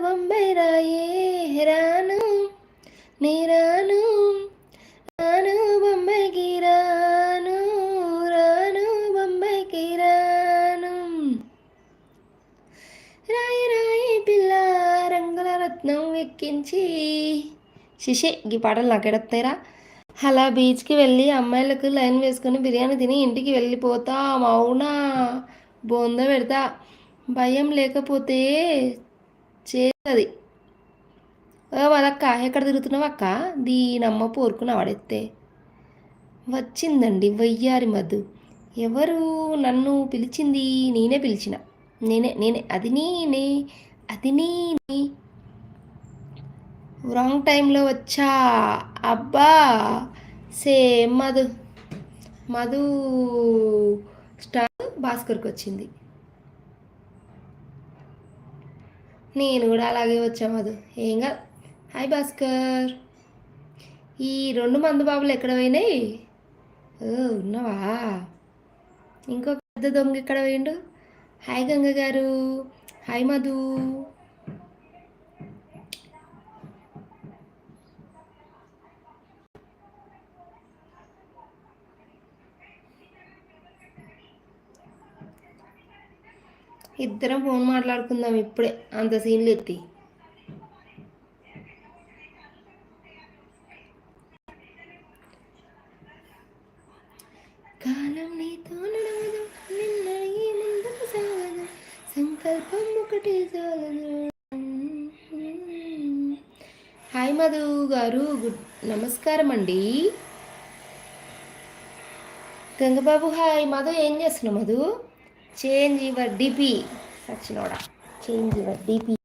బొంబాయి రాయే రాను నీ రాను రాను బొంబాయికి రాను రాను బొమ్మకి రాను. రాయి రాయి పిల్ల రంగుల రత్నం ఎక్కించి శిషే ఈ పాటలు నాకెడతాయిరా అలా బీచ్కి వెళ్ళి అమ్మాయిలకు లైన్ వేసుకొని బిర్యానీ తిని ఇంటికి వెళ్ళిపోతా అవునా? బోంద పెడతా. భయం లేకపోతే చేస్తుంది. ఓ వాళ్ళక్క ఎక్కడ తిరుగుతున్నావు అక్క? దీనమ్మ పోరుకుని ఆడెత్తే వచ్చిందండి వయ్యారి మధు. ఎవరు నన్ను పిలిచింది? నేనే పిలిచిన. నేనే నేనే. అది నేనే అది నేనే. రాంగ్ టైంలో వచ్చా. అబ్బా! సేమ్ మధు. మధు స్టార్ భాస్కర్కి వచ్చింది నేను కూడా అలాగే వచ్చాం అది ఏం కాదు. హాయ్ భాస్కర్. ఈ రెండు మందు బాబులు ఎక్కడ పోయినాయి? ఓ ఉన్నావా? ఇంకో పెద్ద దొంగ ఎక్కడ పోయిండు? హాయ్ గంగ గారు. హాయ్ మధు. ఇద్దరం ఫోన్ మాట్లాడుకుందాం ఇప్పుడే. అంత సీన్లు ఎత్తి. కాలం నీతో నడవదు నిన్న ఈ ముందుకు సాగదు సంకల్పం ఒకటి సాగదు హాయ్ మధు గారు గుడ్ నమస్కారం అండి. గంగబాబు హాయ్ మధు ఏం చేస్తున్నావు మధు? చేంజ్ యువర్ డిపి సచ్చినోడా. చేంజ్ యువర్ డిపి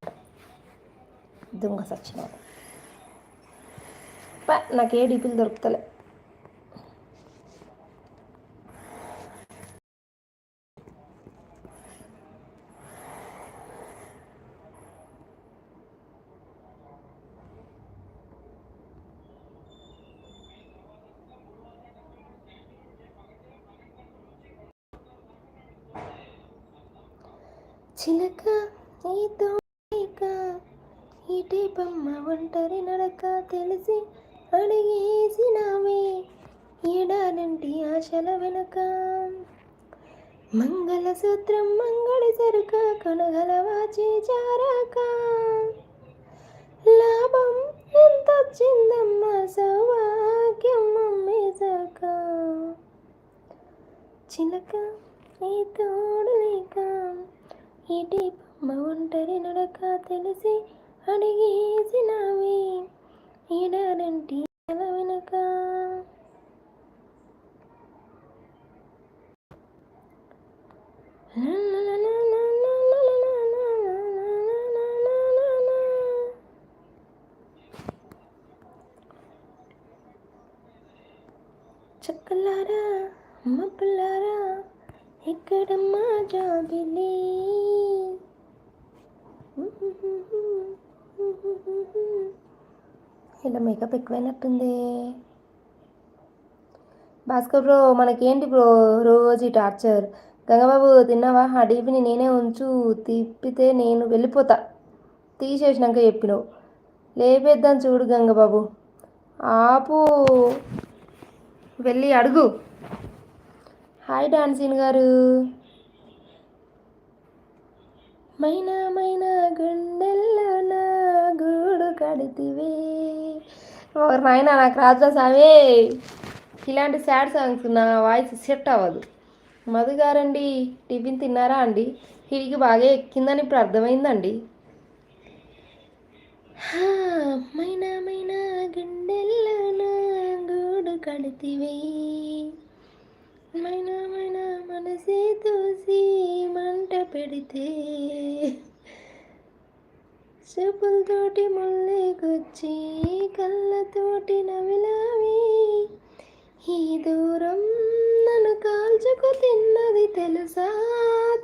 దొంగ సచ్చినోడా. నాకు నాకే డిపిలు దొరుకుతలే. చిలక నీతో లేక ఇటే బొమ్మ ఒంటరి నడక తెలిసి అడిగేసినావే ఏడానంటి ఆశల వెనుక. మంగళసూత్రం మంగళి సరుక కొనగలవాచి చారాక లాభం ఎంత వచ్చిందమ్మా సౌభాగ్యం అమ్మేశాక. చిలక నీ తోడు లేక ఇటీ బొమ్మ ఒంటరి నడక తెలిసి అడిగేసినావే ఈడారంటి అల వెనక చక్కలారా అమ్మ పిల్లారా ఎక్కడమ్మా జాబిలీ ఇలా మేకప్ ఎక్కువైనట్టుంది. భాస్కర్ బ్రో మనకేంటి బ్రో రోజు టార్చర్ గంగబాబు తిన్నావా? ఆ డీపీని నేనే ఉంచు తిప్పితే నేను వెళ్ళిపోతా. తీసేసినాక చెప్పినావు. లేపేద్దాం చూడు గంగబాబు. ఆపు. వెళ్ళి అడుగు. హాయ్ డాన్సీన్ గారు. మైనా మైనా గుండెల్లో నా గూడు కడితివే. ఓ నాయన నాకు రాజా సామే ఇలాంటి సాడ్ సాంగ్స్ నా వాయిస్ సెట్ అవ్వదు. మధు గారండి టిఫిన్ తిన్నారా అండి? హిడికి బాగా ఎక్కిందని ఇప్పుడు అర్థమైందండి. మైనా మైనా గుండెల్లో నా గూడు కడితివే. మైనా మైనా మనసే తోసి మంట పెడితే చెప్పులతోటి ముళ్ళేకొచ్చి కళ్ళతోటి నవిలావి ఈ దూరం నన్ను కాల్చుకు తిన్నది తెలుసా?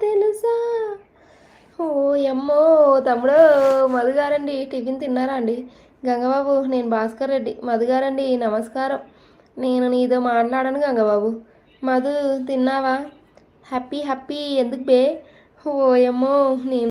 తెలుసా? ఓ అమ్మో తమ్ముడు మధుగారండి టిఫిన్ తిన్నారా అండి? గంగబాబు నేను భాస్కర్ రెడ్డి. మధుగారండి నమస్కారం. నేను నీతో మాట్లాడాను గంగబాబు. మధు తిన్నావా? హ్యాపీ హ్యాపీ ఎందుకు బే? ఓ ఏమో నేను